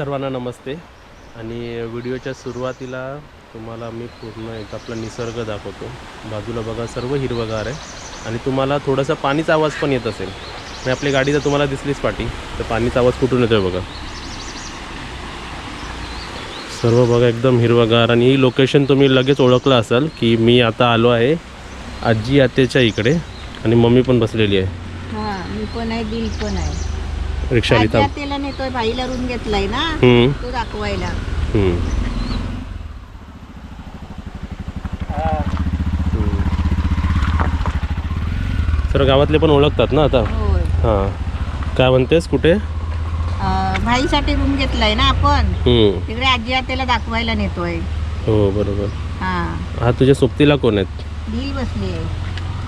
सर्वांना नमस्ते. आणि व्हिडिओच्या सुरुवातीला तुम्हाला मी पूर्ण एक आपला निसर्ग दाखवतो. बाजूला बघा सर्व हिरवगार आहे. आणि तुम्हाला थोडासा पाणीचा आवाज पण येत असेल. आणि आपली गाडी तर तुम्हाला दिसलीच पाठी तर पाणीचा आवाज कुठून येतोय बघा. सर्व बघा एकदम हिरवगार. आणि ही लोकेशन तुम्ही लगेच ओळखलं असाल की मी आता आलो आहे आजी आत्याच्या इकडे. आणि मम्मी पण बसलेली आहे. मी पण आहे दिल पण आहे. रिक्षाने आजी थांब आत्याला नेतोय बाईला रूम घेतलाय ना हम्म, तो दाखवायला. हम्म. सर्व गावातले पण ओळखतात ना आता? होय. हां. काय म्हणतेस कुठे? अं, भाईसाठी रूम घेतलाय ना आपण. हम्म. तिकडे आजी आत्याला दाखवायला नेतोय. हो बरोबर. हा. हा तुझ्या सोबतीला कोण आहेत? दिल बसली आहे.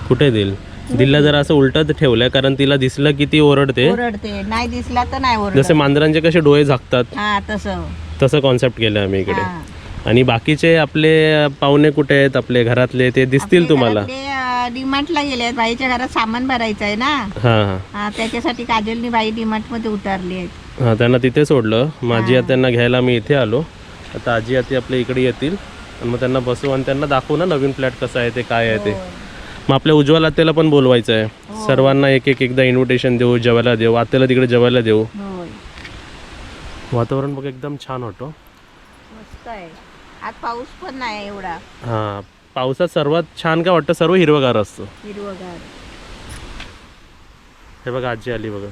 कुठे दिल? दिलला जर असं उलटत ठेवलंय कारण तिला दिसलं की ती ओरडते. ओरडते. नाही दिसला तर नाही ओरडत. जसे मांजरांचे कसे डोळे झाकतात हा तसं. तसं कॉन्सेप्ट केलं आम्ही इकडे. हा. आणि बाकीचे आपले पाहुणे कुठे आहेत? आपले घरातले ते दिसतील तुम्हाला. डिमार्टला गेले आहेत. बाईच्या घरात सामान भरायचं आहे ना. हां हां. हा त्याच्यासाठी काजलनी बाई डिमार्टमध्ये उतरली आहेत. हां त्यांना तिथे सोडलं. माझी हा. आत्यांना घ्यायला मी इथे आलो. आता आजी आती आपल्या इकडे येतील. आणि मग त्यांना बसवू आणि त्यांना दाखवू ना नवीन फ्लॅट कसं आहे ते काय आहे ते. होय. मग आपल्या उज्ज्वल आत्याला पण बोलवायचं आहे सर्वांना एक एक एकदा इन्व्हिटेशन देऊ जेवायला देऊ आत्याला तिकडे जेवायला देऊ. वातावरण बघ एकदम छान होतं मस्त आहे. आज पाऊस पण नाही एवढा. हां पावसात सर्वात छान काय वाटतं? सर्व हिरवगार असतं. हिरवगार. हे बघा आजी आली बघा.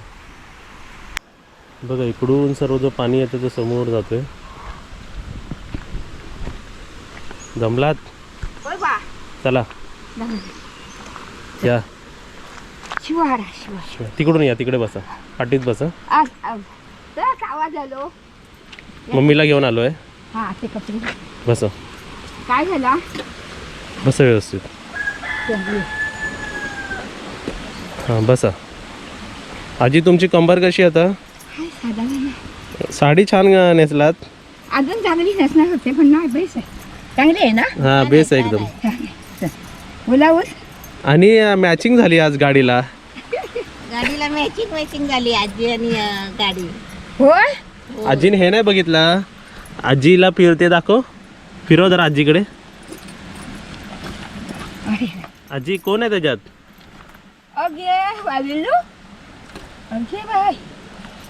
बघा इकडून सर्व जो पाणी येतं ते समोर जातोय. जमलात? चला. या. तिकडून या तिकडे बसा. पाठीत बसा. आज आज. तर आवाज आलो. मम्मीला घेऊन आलो आहे हा ते कपडे. बसा. काय झाला? बसा व्यवस्थित. हां बसा. आजी तुमची कंबर कशी आहे आता साडी छान नेसलात. अजून चांगली नसणार होते पण नाही बेस आहे. चांगली आहे ना? हां बेस आहे एकदम. बोलावूस आणि मॅचिंग झाली आज गाडीला. गाडीला मॅचिंग मॅचिंग झाली आजी आणि अं, गाडी. होय? आजीने हे नाही बघितला. आजीला फिरते दाखव. फिरव जरा आजीकडे. आजी कोण आहे त्याच्यात? अगे वाविल्लू अगे बाय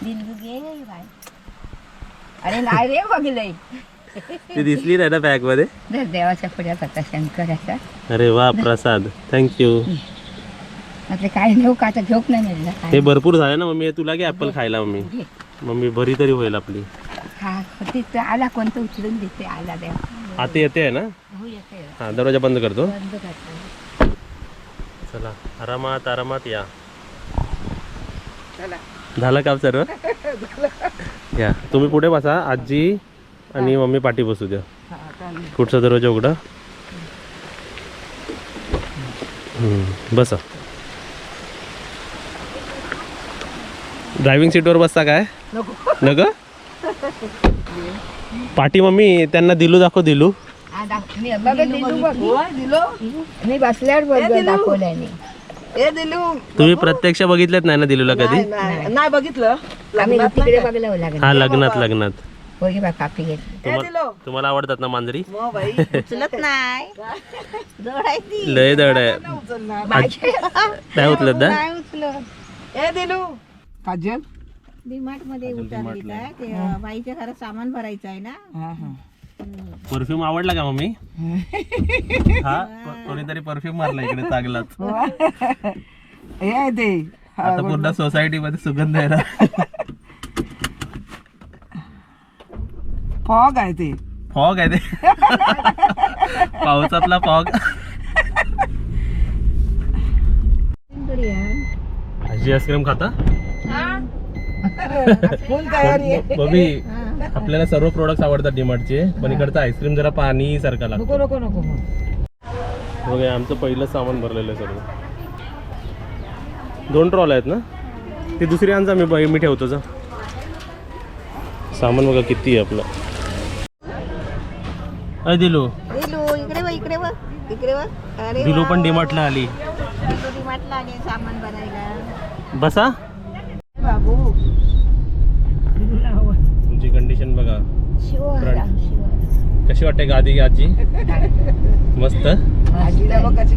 दिल्लू गे बाय अरे नाही रे बघलंय ती दिसली नाही ना बॅगमध्ये देवाच्या पुढ्यात आता. शंकराचा अरे वा प्रसाद. थँक्यू आपले काय नेऊ का आता घेऊक नाही मिळलं हे भरपूर झालं ना मम्मी. तुला घे ऍपल खायला मम्मी. घे. मम्मी भरी तरी होईल आपली. हा तिथं आला कोणतं उचलून देते आला देव आता येते आहे ना? हो येते. हा दरवाजा बंद करतो. बंद करतो. चला आरामात आरामात या. चला. झालं का सर्व? या. तुम्ही पुढे बसा. आजी आणि मम्मी पाठी बसू द्या. हा. पुढचा दरवाजा उघडा. हम्म, बसा. ड्रायव्हिंग सीटवर बसता काय? नको. नग पाठी मम्मी त्यांना दिलू दाखव दिलू. हा, मी बसल्यावर तुम्ही प्रत्यक्ष बघितलेत नाही ना दिलूला कधी? नाही नाही. बघितलं. हा लग्नात लग्नात. होय बा कापी घेतली तुम्हाला तुम्हाला आवडतात ना मांजरी? उचलत नाही. जोडायची. लय दड आहे. नाही उचलत ना? नाही उचलत. ए दिलू. काजल? डीमार्टमध्ये उतरली काय ते बाईच्या घरात सामान भरायचं आहे ना. हा हा. परफ्यूम आवडला का मम्मी? हा? कोणीतरी परफ्यूम मारला इकडे चांगलाच. आता पूर्ण सोसायटी मध्ये सुगंध आहे ना. फॉग आहे ते. फॉग आहे ते. पावसातला फॉग. आजी आईस्क्रीम खाता? फुल तयारी आहे. बबी आपल्याला सर्व प्रोडक्ट आवडतात डीमार्टचे पण इकडचं आईस्क्रीम जरा पाणी सारखा लागतो. नको नको नको मग बघा आमचं पहिलं सामान भरलेलं आहे सर्व दोन ट्रॉल आहेत ना? ती दुसरी आणजा मी मी ठेवतो जा. सामान बघा किती आहे आपलं. अय दिलू. दिलू इकडे बघ इकडे बघ इकडे बघ अरे दिलू पण डीमार्टला आली. डीमार्टला आले सामान भरायला बसा. बाबू. तुमची कंडिशन फ्रंट कशी वाटते गादी आजी? मस्त? बघ कशी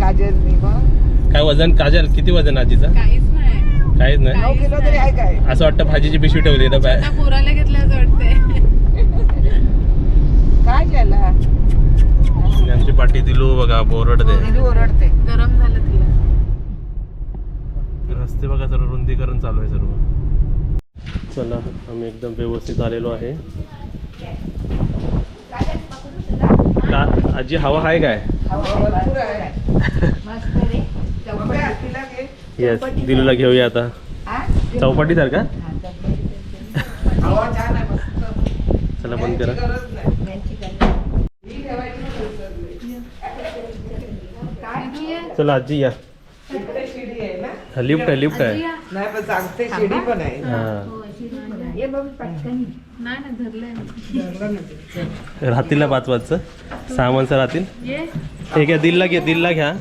काजल मी मग काय वजन? काजल किती वजन आजीचं? काहीच नाही. काहीच नाही. नऊ किलो तरी आहे काय? असं वाटतं भाजीची पिशवी ठेवली पोराला घेतलं असं वाटतंय. काय केला आमची पाठी दिलू बघा बोरडते. दिलू ओरडते. गरम झालं तिला. रस्ते बघा सर्व रुंदीकरण चालू आहे सर्व. चला आम्ही एकदम व्यवस्थित आलेलो आहे. का आजी हवा आहे काय. येस दिलूला घेऊया आता. चौपाटी सारखा हवा छान आहे मस्त. चला बंद करा गरज नाही ही ठेवायची गरज चला आजी या. लिफ्ट आहे लिफ्ट आहे. नाही पण सांगते शिडी पण आहे. हा. नाही ना धरलंय पाच वाजचं सहा माणसं राहतील. ये. ठीक आहे दिलला घ्या दिलला घ्या.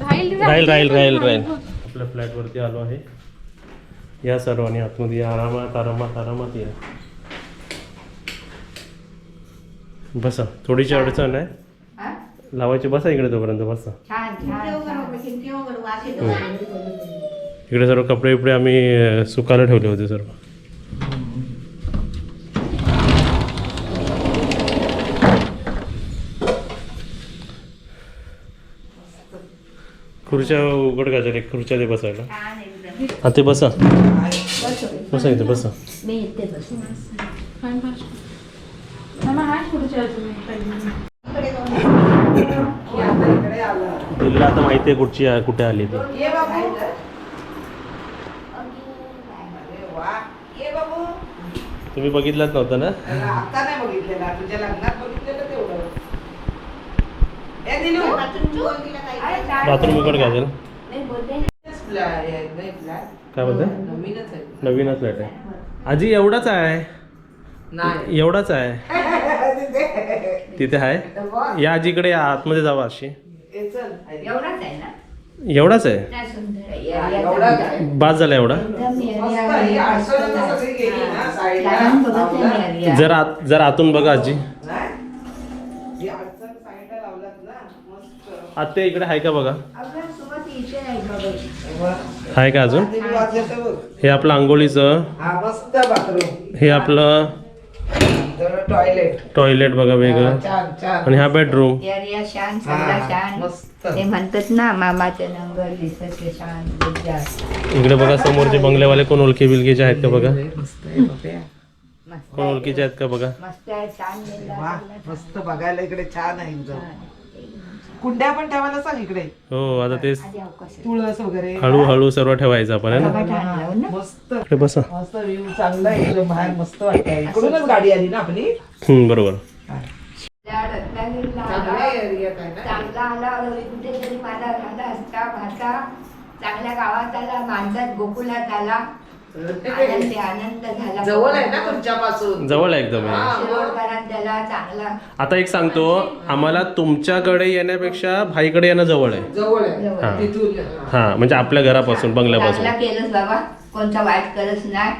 राहील राहील राहील राहील राहील आपल्या फ्लॅटवरती आलो आहे. या सर्वांनी आतमध्ये या. आरामात आरामात आरामात या. बसा थोडीशी अडचण आहे. लावायची बसा इकडे तोपर्यंत बसा. इकडे सर्व कपडे बिपडे आम्ही सुकायला ठेवले होते सर्व. खुर्च्या उघड का एक खुर्च्या ते बसायला. हा ते बसा. बसा इथे बसा. मी इथे बसू की आता माहिती आहे कुठची कुठे आली ती. तुम्ही बघितलाच नव्हतं ना? आता नाही बघितलेला. तुझ्या लग्नात बघितलेलं तेवढं. बाथरूम उघड घाल काय बोलते नवीनच फ्लॅट आहे. आजी एवढाच आहे? नाही. एवढाच आहे? तिथे आहे या आजीकडे या आतमध्ये जावा अशी. एवढाच आहे? बाद झाला एवढा? ही. जर आत जर आतून बघा आजी? ही आत्या इकडे आहे का बघा? आहे का अजून. हे. आपलं आंघोळीचं. हा हे आपलं टॉयलेट टॉयलेट बघा वेगळं. छान छान. आणि हा बेडरूम एरिया शान हा, सगळा शान मस्त. ते म्हणतात ना मामाचं नंबर शान इकडे बघा समोरचे बंगलेवाले कोण ओळखी बिलकीचे आहेत का बघा? मस्त आहे बाप्या. मस्त कोण ओळखीचे आहेत का बघा? मस्त आहे वा मस्त बघायला इकडे छान आहे कुंड्या पण ठेवायला सांग इकडे हो आता तेच तुळस वगैरे हळूहळू सर्व ठेवायचं आपण है ना मस्त इकडे बसा मस्त व्ह्यू चांगला आहे एकदम बाहेर मस्त वाटतंय इकडूनच गाडी आली ना आपली हम्म, बरोबर रत्नागिरीला चांगला आला. एरियात आहे ना चांगला आला रवी कुठेतरी माझा राधा असता भाता चांगल्या गावात आला माणसात गोकुलात आला आनंदी आनंद झाला. जवळ आहे ना तुमच्यापासून? जवळ आहे एकदम. हे. त्याला चांगला आता एक सांगतो आम्हाला तुमच्याकडे येण्यापेक्षा भाईकडे येणं जवळ आहे. जवळ आहे. हा. तिथून हा. हा म्हणजे आपल्या घरापासून बंगल्यापासून. चांगला केलंच बाबा. कोणता वाईट करत नाही.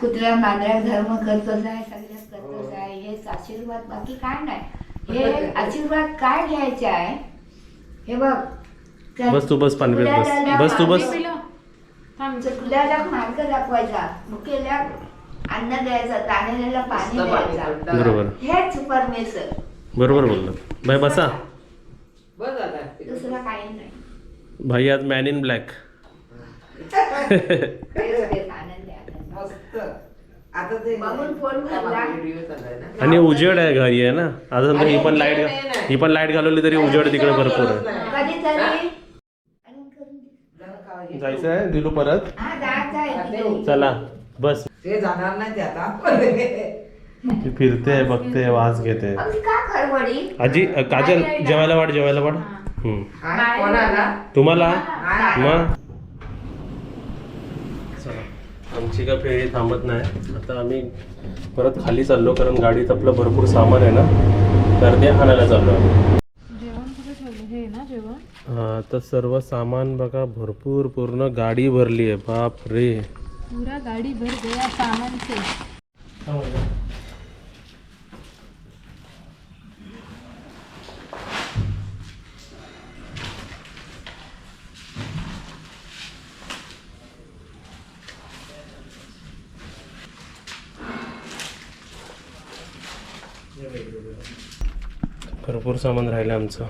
कुत्र्या मांजऱ्या धर्म करतोच आहे सगळं करतोच आहे. हेच आशीर्वाद बाकी काय नाही. हे आशीर्वाद काय घ्यायचे आहे? हे बघ. बस तू बस पाणी पित बस बस तू बस. पिलं. चुकल्याला मार्ग दाखवायचा. अन्न द्यायचं तानेल्याला पाणी द्यायचं. बरोबर. हेच परमेश्वर. बरोबर बोललं. भाई बसा. बस आता. दुसरं काही नाही. भाई आज मॅन इन ब्लॅक आणि उजेड आहे घरी आहे ना? आता समजा ही पण लाइट. ही पण लाइट घालवली तरी उजेड तिकडे भरपूर आहे. दे. जायचं आहे दिलू परत. हा. चला बस. ते जाणार नाही ते आता. ती फिरते बघते वास घेते. का खरवडी? आजी अ, काजल जेवायला वाढ जेवायला वाढ. हम्म. काय कोणाला तुम्हाला. मग? चला. आमची का फेरी थांबत नाही. आता आम्ही परत खाली चाललो कारण गाडीत आपलं भरपूर सामान आहे ना? तर ते आणायला चाललो आम्ही. आता तर सर्व सामान बघा भरपूर पूर्ण गाडी भरली आहे. बाप रे. पुरा गाडी भर गया सामान भरपूर सामान राहिलं आमचं.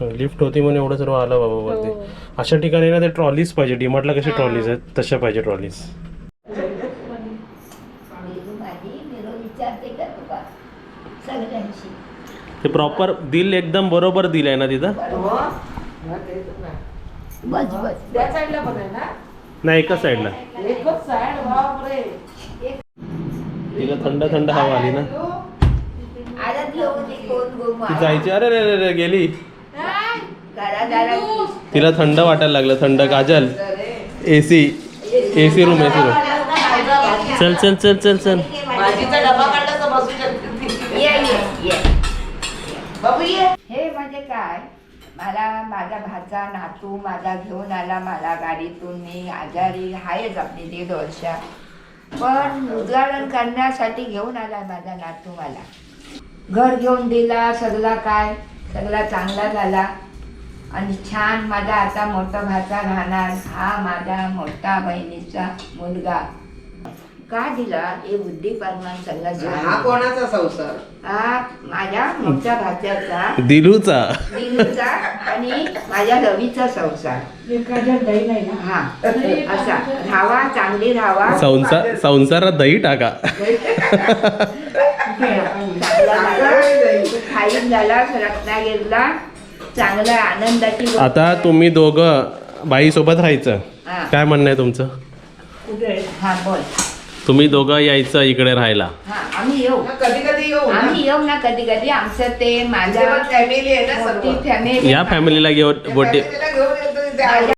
लिफ्ट होती म्हणून एवढं सर्व आलं बाबा वरती. अशा ठिकाणी ना ते ट्रॉलीज पाहिजे. डीमार्टला कसे ट्रॉलीज आहेत? तशा पाहिजे ट्रॉलीज ते प्रॉपर दिल एकदम बरोबर दिल आहे ना तिथं? हो हा, नाही एका साईडला बापरे. तिला थंड थंड हवा आली ना. ती कोण गोमा ती जायची. अरे रे रे गेली. तिला थंड वाटायला लागलं थंड Kajal. AC AC room AC room. चल चल चल चल चल. हे म्हणजे काय? मला माझा भाचा नातू माझा घेऊन आला मला गाडीतून. मी आजारी आहेच आपली दीड वर्ष. पण उद्घाटन करण्यासाठी घेऊन आला माझा नातू मला. घर घेऊन दिला सगळा काय? सगळा चांगला झाला. आणि छान माझा आता मोठा भाचा राहणार हा माझा मोठा बहिणीचा मुलगा. का दिला? हे बुद्धी परमान सगळा हा कोणाचा संसार? हा माझ्या मोठ्या भाच्याचा. दिलूचा. दिनूचा आणि माझ्या रवीचा संसार. हा असा. राहावा चांगली राहावा. संसार संसारात दही टाका. चांगला झाला. खाईन झाला रत्नागिरीला. चांगला आनंदाची गोष्ट आता आहे. तुम्ही दोघं बाई सोबत राहायचं. हा. काय म्हणणं आहे तुमचं? हा बोल. तुम्ही दोघं यायचं इकडे राहायला. हा आम्ही येऊ. कधी कधी येऊ. आम्ही येऊ ना कधी कधी आमचं ते माझ्या फॅमिली आहे ना सर्व. मोठी फॅमिली या फॅमिलीला घेऊन त्या बोटे घेऊन येतो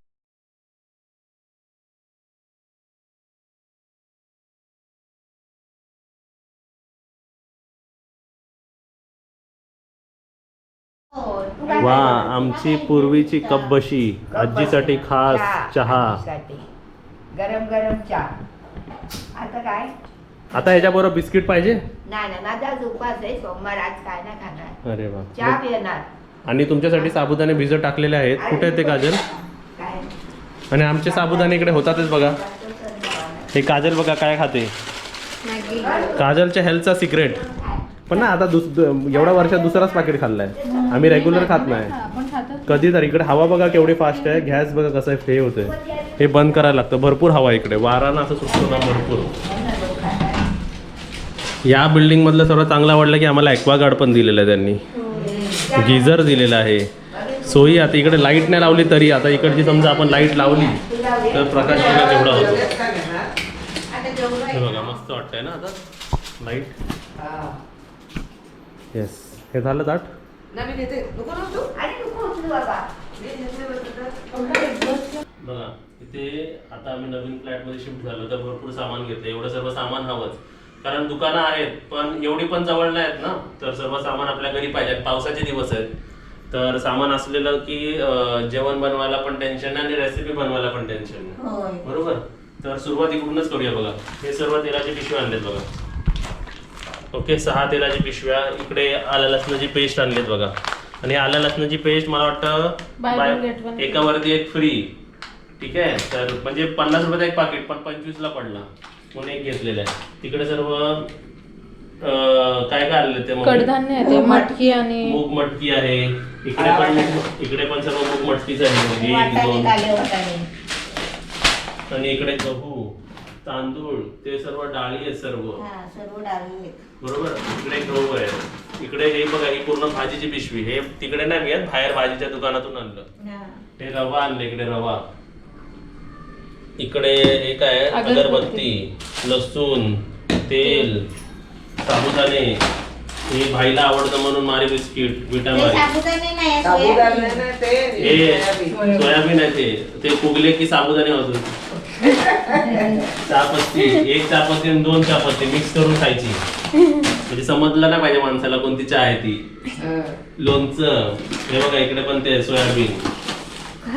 वा आमची पूर्वीची कप बशी आजीसाठी खास चहा. गरम गरम चहा. आता काय? आता ह्याच्याबरोबर बिस्किट पाहिजे? नाही नाही माझा उपास आहे सोमवार आज काय ना खाणार. अरे वा. चहा पिणार. आणि तुमच्यासाठी साबुदाणे भिजत टाकलेले आहेत. कुठे आहेत ते काजल? आणि आमचे साबुदाणे इकडे होतातच बघा. हे काजल बघा काय खाते. काजलच्या हेल्थचा सिक्रेट पण ना आता दुस एवढ्या वर्षात दुसराच पाकिट खाल्लाय. आम्ही रेग्युलर खात नाही आपण खातात कधी तर इकडे हवा बघा केवढी फास्ट आहे. गॅस बघा कसं आहे हे होतंय. हे बंद करायला लागतं. भरपूर हवा इकडे. वारानं असं सुटतो ना भरपूर. या बिल्डिंग मधलं सर्वात चांगलं आवडलं की आम्हाला ॲक्वागार्ड पण दिलेलं आहे त्यांनी. गिझर दिलेला आहे. सोयी आता इकडे लाइट नाही लावली तरी आता इकडची समजा आपण लाइट लावली तर प्रकाश बघा होतो. बघा मस्त वाटतंय ना आता. लाइट. येस हे झालं ताट घेते. बघ. इथे आता आम्ही नवीन फ्लॅटमध्ये शिफ्ट झालो तर भरपूर सामान घेतलं. एवढं सर्व सामान हवंच. कारण दुकानं आहेत पण एवढी पण जवळ नाही आहेत ना. तर सर्व सामान आपल्या घरी पाहिजे पावसाचे दिवस आहेत. तर सामान असलेलं की जेवण बनवायला पण टेन्शन नाही आणि रेसिपी बनवायला पण टेन्शन नाही बरोबर? तर सुरुवात इकडूनच करूया बघा. हे सर्व तेलाचे पिशव्या आणलेत बघा. ओके सहा तेलाची पिशव्या. इकडे आल्या लसणाची पेस्ट आणलीत बघा. आणि आल्या लसणाची पेस्ट मला वाटतं एकावरती एक फ्री ठीक आहे? तर म्हणजे पन्नास रुपयाचा एक पाकिट पण पंचवीसला पडला. म्हणून एक घेतलेलं आहे. तिकडे सर्व काय काय आलेलं ते मग कडधान्य आहे ते मटकी. आणि मूग मटकी आहे. इकडे पण इकडे पण सर्व मूग मटकीच आहे. म्हणजे एक दोन. आणि इकडे गहू. तांदूळ ते सर्व डाळी आहेत सर्व. सर्व डाळी बरोबर? इकडे गहू आहे. इकडे हे बघा ही पूर्ण भाजीची पिशवी. हे तिकडे नाही मिळत बाहेर भाजीच्या दुकानातून आणलं. हे. रवा आणलं इकडे रवा. इकडे हे काय आहे? अगरबत्ती. अगरबत्ती लसूण तेल साबुदाणे. हे भाईला आवडतं म्हणून मारी बिस्किट विटामारी साबुदाणा नाही ते, हे सोयाबीन. सोयाबीन आहे ते. ते फुगले की साबुदाणे होतो चहापत्ती एक चहापत्ती आणि दोन चहापत्ती मिक्स करून खायची. म्हणजे समजलं नाही पाहिजे माणसाला कोणती चहा आहे ती. लोणचं हे बघा इकडे पण ते सोयाबीन.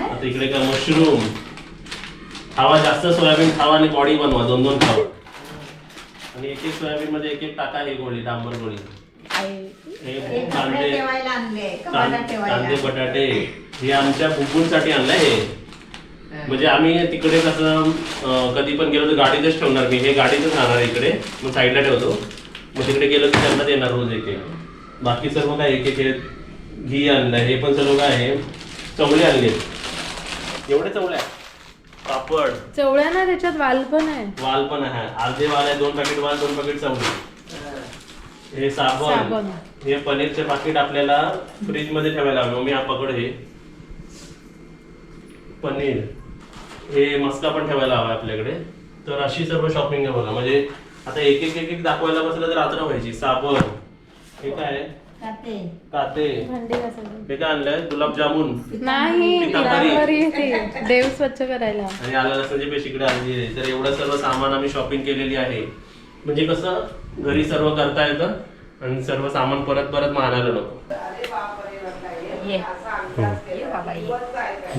आता इकडे काय मशरूम खावा जास्त सोयाबीन खावा आणि बॉडी बनवा दोन दोन खावा. आणि एक एक सोयाबीन मध्ये एक एक टाका हे गोळी डांबर गोळी. हे कांदे कां- कांदे बटाटे. हे आमच्या बुबूंसाठी आणलंय हे. म्हणजे आम्ही तिकडे कसं कधी पण गेलो तर गाडीतच ठेवणार मी. हे गाडीतच राहणार इकडे. मग साईडला ठेवतो. मग तिकडे गेलो की त्यांना देणार रोज एक एक. बाकी सर्व काय एक एक. घी आणलंय हे पण सर्व काय आहे. चवळे आणले. एवढे चवळे आहे पापड. चवळ्या ना त्याच्यात वाल पण आहे. वाल पण आहे. अर्धे वाल आहे दोन पॅकेट वाल दोन पॅकेट चवळे. हे साबण. साबण. हे पनीरचे पाकिट आपल्याला फ्रीजमध्ये ठेवायला हवे. मी हा पकड हे. पनीर. हे मस्का पण ठेवायला हवा आपल्याकडे. तर अशी सर्व शॉपिंग आहे बघा. म्हणजे आता एक एक एक एक दाखवायला बसलं तर रात्र व्हायची. साबण. हे काय आहे? काते. हे काय आणलंय? गुलाबजामुन. नाही देव स्वच्छ करायला. आणि आला लसणाची पेस्ट इकडे आलेली आहे. तर एवढं सर्व सामान आम्ही शॉपिंग केलेली आहे. म्हणजे कसं घरी सर्व करता येतं आणि सर्व सामान परत परत मारायला नको हे. ये. ये बाबा, ये.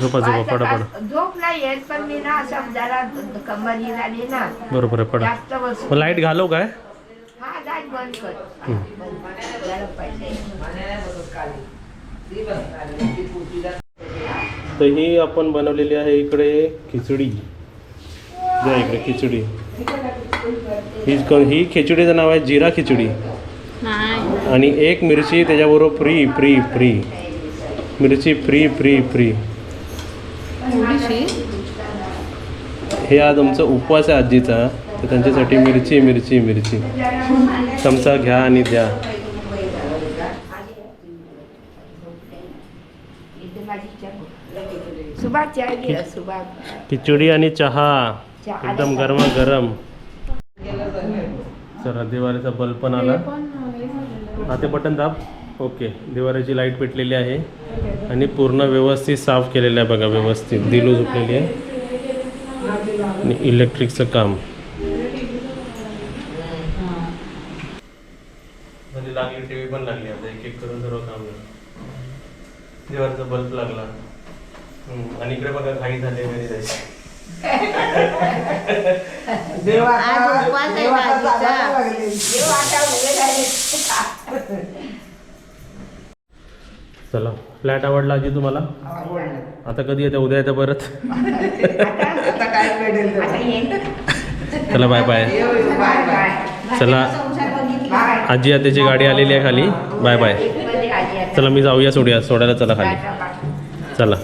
झोपा झोपा पडा पडा झोप नाही येत पण मी ना असं जरा कंबर ही झाली ना बरोबर आहे पडा. जास्त बसून मग लाइट घालव काय? हा लाइट बंद कर. बंद. जरा पूजेला तर ही आपण बनवलेली आहे इकडे खिचडी. द्या इकडे खिचडी. ही ही खिचडीचं नाव आहे जिरा खिचडी. नाही. आणि एक मिरची त्याच्याबरोबर फ्री फ्री फ्री. मिरची फ्री फ्री फ्री. थोडीशी. हे आज आमचा उपवास आहे आजीचा तर त्यांच्यासाठी मिरची मिरची मिरची. चमचा घ्या आणि द्या. खिचडी आणि चहा एकदम गेलं सगळं. चला दिवाळीचा बल्ब पण आला. हा ते बटन दाब. ओके दिवाळीची लाइट पेटलेली आहे आणि पूर्ण व्यवस्थित साफ केलेलं आहे बघा व्यवस्थित. दिलू झोपलेली आहे. आणि इलेक्ट्रिकचं काम. म्हणजे लागली टी व्ही पण लागली आता एक एक करून सर्व काम झालं. दिवाळीचा बल्ब लागला. आणि इकडे बघा घाई झाली घरी जायची देवाचा- आज उपवास आहे देवाचा आजीचा. जागायला लागले. देव आता उभे राहिले. चला फ्लॅट आवडला आजी तुम्हाला. आता कधी येते? उद्या येते परत. चला बाय बाय. बाय बाय चला. बाय. आजी आत्याची गाडी आलेली आहे खाली. बाय बायमध्ये आजी आता. चला मी जाऊया सोडूया सोडायला चला खाली. बाय. चला.